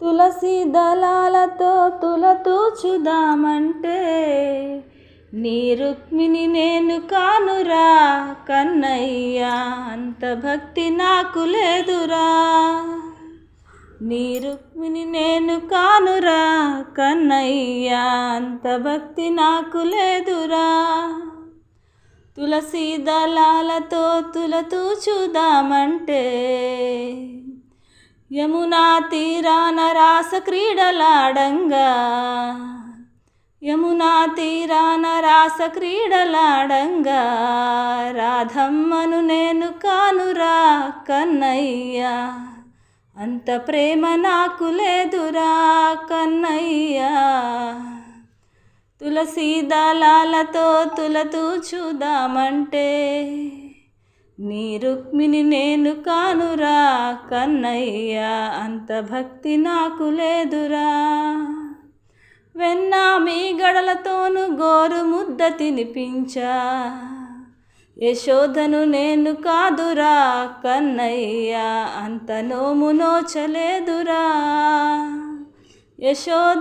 తులసి దళాలతో తులతూచుదామంటే నీ రుక్మిణి నేను కానురా కన్నయ్యా అంత భక్తి నాకు లేదురా. నీ రుక్మిణి నేను కానురా కన్నయ్యా అంత భక్తి నాకు లేదురా. తులసి దళాలతో తులతూచుదామంటే యమునా తీరాన రాస క్రీడలాడంగా. యమునా తీరాన రాస క్రీడలాడంగా. రాధమ్మను నేను కానురా కన్నయ్యా. అంత ప్రేమ నాకు లేదురా కన్నయ్యా. తులసి దళాలతో తులతూ చూదామంటే నీ రుక్మిణి నేను కానురా కన్నయ్యా అంత భక్తి నాకు లేదురా. వెన్నా మీ గడలతోను గోరు ముద్ద తినిపించా. యశోదను నేను కాదురా కన్నయ్యా అంత నోము నోచలేదురా. యశోద